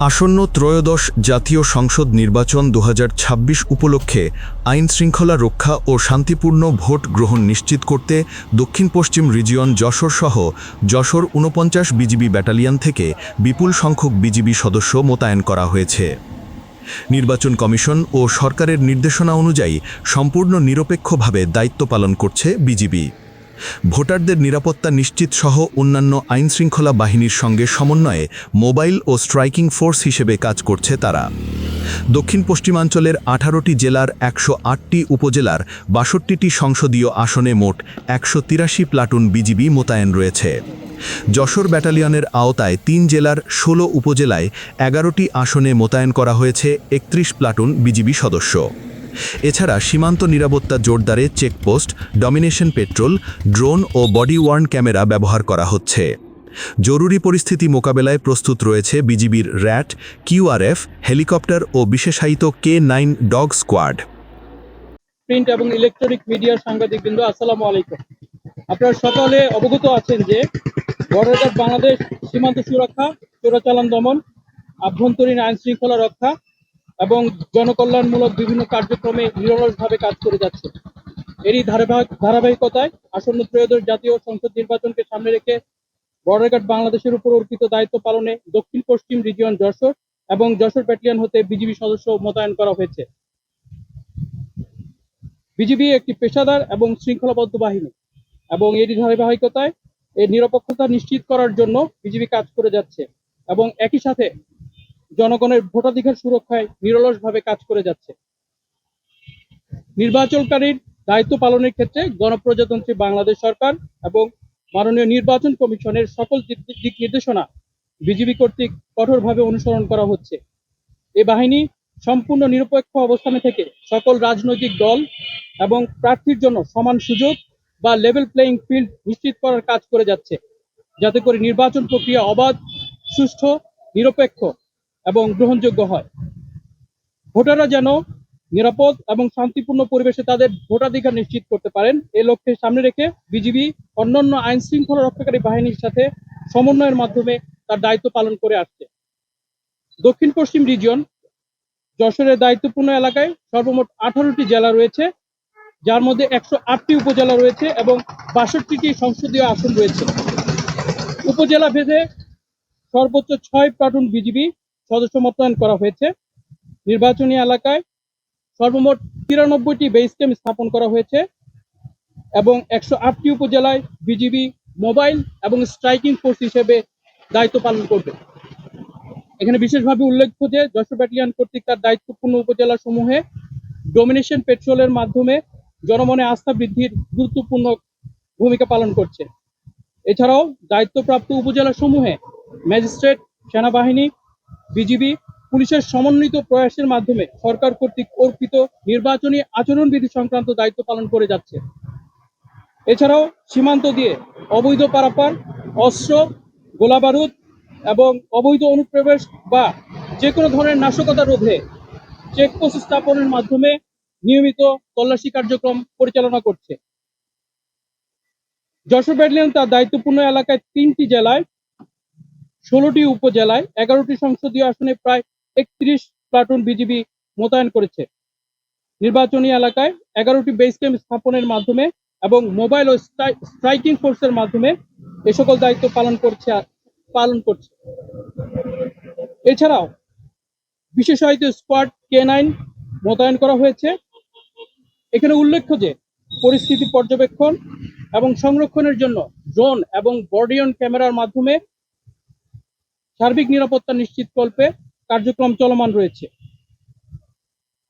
আসন্ন ত্রয়োদশ জাতীয় সংসদ নির্বাচন দু হাজার ছাব্বিশ উপলক্ষে আইন শৃঙ্খলা রক্ষা ও শান্তিপূর্ণ ভোট গ্রহণ নিশ্চিত করতে দক্ষিণ পশ্চিম রিজিয়ন যশোর সহ যশোর ঊনপঞ্চাশ বিজিবি ব্যাটালিয়ান থেকে বিপুল সংখ্যক বিজিবি সদস্য মোতায়েন করা হয়েছে। নির্বাচন কমিশন ও সরকারের নির্দেশনা অনুযায়ী সম্পূর্ণ নিরপেক্ষভাবে দায়িত্ব পালন করছে বিজিবি। ভোটারদের নিরাপত্তা নিশ্চিত সহ অন্যান্য আইনশৃঙ্খলা বাহিনীর সঙ্গে সমন্বয়ে মোবাইল ও স্ট্রাইকিং ফোর্স হিসেবে কাজ করছে তারা। দক্ষিণ পশ্চিমাঞ্চলের আঠারোটি জেলার একশো আটটি উপজেলার বাষট্টিটি সংসদীয় আসনে মোট একশো তিরাশি প্লাটুন বিজিবি মোতায়েন রয়েছে। যশোর ব্যাটালিয়নের আওতায় তিন জেলার ষোলো উপজেলায় এগারোটি আসনে মোতায়েন করা হয়েছে একত্রিশ প্লাটুন বিজিবি সদস্য। এছাড়া সীমান্ত নিরাপত্তা জোরদারে চেকপোস্ট, ডমিনেশন পেট্রোল, ড্রোন ও বডি ওয়ার্ন ক্যামেরা ব্যবহার করা হচ্ছে। জরুরি পরিস্থিতি মোকাবেলায় প্রস্তুত রয়েছে বিজিবির র্যাট কিউআরএফ হেলিকপ্টার ও বিশেষায়িত K nine dog squad. Print এবং ইলেকট্রনিক মিডিয়ার সাংবাদিকবৃন্দ, আসসালামু আলাইকুম। আপনারা সকলে অবগত আছেন যে বর্ডার বাংলাদেশ সীমান্ত সুরক্ষা, চোরাচালান দমন, আভ্যন্তরীণ আইন শৃঙ্খলা রক্ষা এবং জনকল্যাণমূলক বিভিন্ন কার্যক্রমে নিরলসভাবে কাজ করে যাচ্ছে। এরই ধারাবাহিক, ধারাবাহিকতায় আসন্ন ত্রয়োদশ জাতীয় সংসদ নির্বাচনকে সামনে রেখে বর্ডার গার্ড বাংলাদেশের উপর অর্পিত দায়িত্ব পালনে দক্ষিণ পশ্চিম রিজিয়ন যশোর এবং যশোর ব্যাটালিয়ন হতে বিজিবি সদস্য মোতায়েন করা হয়েছে। বিজিবি একটি পেশাদার এবং শৃঙ্খলাবদ্ধ বাহিনী এবং এরই ধারাবাহিকতায় এর নিরপেক্ষতা নিশ্চিত করার জন্য বিজিবি কাজ করে যাচ্ছে এবং একই সাথে জনগণের ভোটাধিকার সুরক্ষায় নিরলসভাবে কাজ করে যাচ্ছে। নির্বাচনকারীর দায়িত্ব পালনের ক্ষেত্রে গণপ্রজাতন্ত্রী বাংলাদেশ সরকার এবং মাননীয় নির্বাচন কমিশনের সকল দিক- নির্দেশনা বিজিবি কর্তৃক কঠোরভাবে অনুসরণ করা হচ্ছে। এ বাহিনী সম্পূর্ণ নিরপেক্ষ অবস্থানে থেকে সকল রাজনৈতিক দল এবং প্রার্থীর জন্য সমান সুযোগ বা লেভেল প্লেইং ফিল্ড নিশ্চিত করার কাজ করে যাচ্ছে। যাতে করে নির্বাচন প্রক্রিয়া অবাধ, সুষ্ঠু, নিরপেক্ষ এবং গ্রহণযোগ্য হয়। ভোটাররা যেন নিরাপদ এবং শান্তিপূর্ণ পরিবেশে তাদের ভোটাধিকার নিশ্চিত করতে পারেন এই লক্ষ্যে সামনে রেখে বিজিবি অন্যান্য আইন শৃঙ্খলা রক্ষাকারী বাহিনীর সাথে সমন্বয়ের মাধ্যমে তার দায়িত্ব পালন করে আসছে। দক্ষিণ পশ্চিম রিজিয়ন, যশোরের দায়িত্বপূর্ণ এলাকায় সর্বমোট আঠারোটি জেলা রয়েছে, যার মধ্যে একশো আটটি উপজেলা রয়েছে এবং বাষট্টিটি সংসদীয় আসন রয়েছে। উপজেলা ভেদে সর্বোচ্চ ছয় প্লাটুন বিজিবি সদস্য মোতায়েন করা হয়েছে। নির্বাচনী এলাকায় সর্বমোট তিরানব্বইটি বেস ক্যাম্প স্থাপন করা হয়েছে এবং একশো আটটি উপজেলায় বিজিবি মোবাইল এবং স্ট্রাইকিং ফোর্স হিসেবে দায়িত্ব পালন করবে। এখানে বিশেষভাবে উল্লেখ্য যে যশোর ব্যাটালিয়ন কর্তৃক তার দায়িত্বপূর্ণ উপজেলা সমূহে ডোমিনেশন পেট্রোলের মাধ্যমে জনমনে আস্থা বৃদ্ধির গুরুত্বপূর্ণ ভূমিকা পালন করছে। এছাড়াও দায়িত্বপ্রাপ্ত উপজেলা সমূহে ম্যাজিস্ট্রেট সেনাবাহিনী বিজিবি পুলিশের সমন্বিত প্রয়াসের মাধ্যমে সরকার কর্তৃক অর্পিত নির্বাচনী আচরণবিধি সংক্রান্ত দায়িত্ব পালন করে যাচ্ছে। এছাড়াও সীমান্ত দিয়ে অবৈধ পারাপার, অস্ত্র, গোলাবারুদ এবং অবৈধ অনুপ্রবেশ বা যে কোনো ধরনের নাশকতা রোধে চেকপোস্ট স্থাপনের মাধ্যমে নিয়মিত তল্লাশি কার্যক্রম পরিচালনা করছে। যশোর ব্যাটালিয়ন তার দায়িত্বপূর্ণ এলাকায় তিনটি জেলায় ষোলোটি উপজেলায় এগারোটি সংসদীয় আসনে প্রায় একত্রিশ প্লাটুন বিজিবি মোতায়েন করেছে। নির্বাচনী এলাকায় এগারোটি বেস ক্যাম্প স্থাপনের মাধ্যমে এবং মোবাইল ও স্ট্রাই- স্ট্রাইকিং ফোর্সের মাধ্যমে এ সকল দায়িত্ব পালন করছে পালন করছে। এছাড়াও বিশেষায়িত স্কোয়াড কে নাইন মোতায়েন করা হয়েছে। এখানে উল্লেখ্য যে পরিস্থিতি পর্যবেক্ষণ এবং সংরক্ষণের জন্য ড্রোন এবং বর্ডিয়ন ক্যামেরার মাধ্যমে সার্বিক নিরাপত্তা নিশ্চিত নিশ্চিতকল্পে কার্যক্রম চলমান রয়েছে।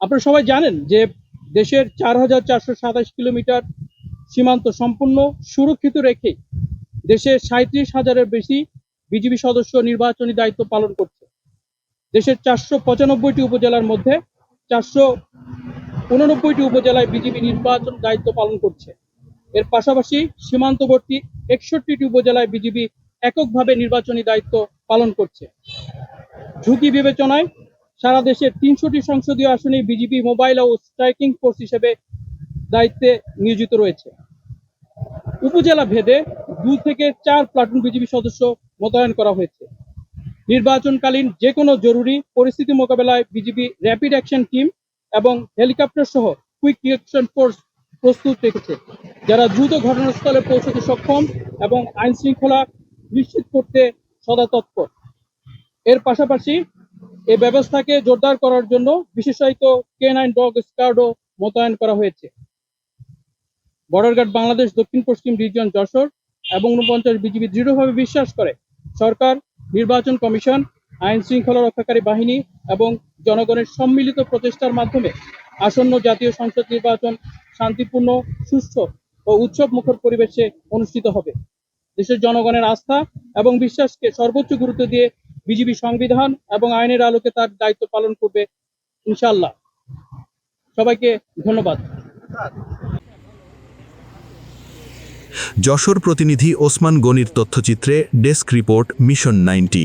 আপনারা সবাই জানেন যে দেশের চার হাজার চারশো সাতাশ কিলোমিটার সীমান্ত সম্পূর্ণ সুরক্ষিত রেখে দেশের সাঁত্রিশ হাজারের বেশি বিজিবি সদস্য নির্বাচনী দায়িত্ব পালন করছে। দেশের চারশো পঁচানব্বইটি উপজেলার মধ্যে চারশো উননব্বইটি উপজেলায় বিজিবি নির্বাচন দায়িত্ব পালন করছে। এর পাশাপাশি সীমান্তবর্তী একষট্টিটি উপজেলায় বিজিবি এককভাবে নির্বাচনী দায়িত্ব পালন করছে। ঝুঁকি বিবেচনায় সারা দেশের তিনশোটি সংসদীয় আসনে বিজেপি মোবাইল ও স্ট্রাইকিং ফোর্স হিসেবে দায়িত্বে নিয়োজিত রয়েছে। উপজেলা ভেদে দুই থেকে চার প্লাটুন বিজেপি সদস্য মোতায়েন করা হয়েছে। নির্বাচনকালীন যে কোনো জরুরি পরিস্থিতি মোকাবেলায় বিজেপি র্যাপিড অ্যাকশন টিম এবং হেলিকপ্টার সহ কুইক রিয়াকশন ফোর্স প্রস্তুত রেখেছে, যারা দ্রুত ঘটনাস্থলে পৌঁছতে সক্ষম এবং আইন শৃঙ্খলা নিশ্চিত করতে সদা তৎপর এর পাশাপাশি এই ব্যবস্থাকে জোরদার করার জন্য বিশেষায়িত কে নাইন ডগ স্কোয়াডও মোতায়েন করা হয়েছে। বর্ডার গার্ড বাংলাদেশ, দক্ষিণ পশ্চিম রিজিয়ন, যশোর এবং উনপঞ্চাশ বিজিবি দৃঢ়ভাবে বিশ্বাস করে, সরকার, নির্বাচন কমিশন, আইন শৃঙ্খলা রক্ষাকারী বাহিনী এবং জনগণের সম্মিলিত প্রচেষ্টার মাধ্যমে আসন্ন জাতীয় সংসদ নির্বাচন শান্তিপূর্ণ সুস্থ ও উৎসব মুখর পরিবেশে অনুষ্ঠিত হবে। দেশের জনগণের আস্থা এবং বিশ্বাসকে সর্বোচ্চ গুরুত্ব দিয়ে বিজিবি সংবিধান এবং আইনের আলোকে তার দায়িত্ব পালন করবে ইনশাল্লাহ সবাইকে ধন্যবাদ। যশোর প্রতিনিধি ওসমান গনির তথ্যচিত্রে desk report, mission ninety.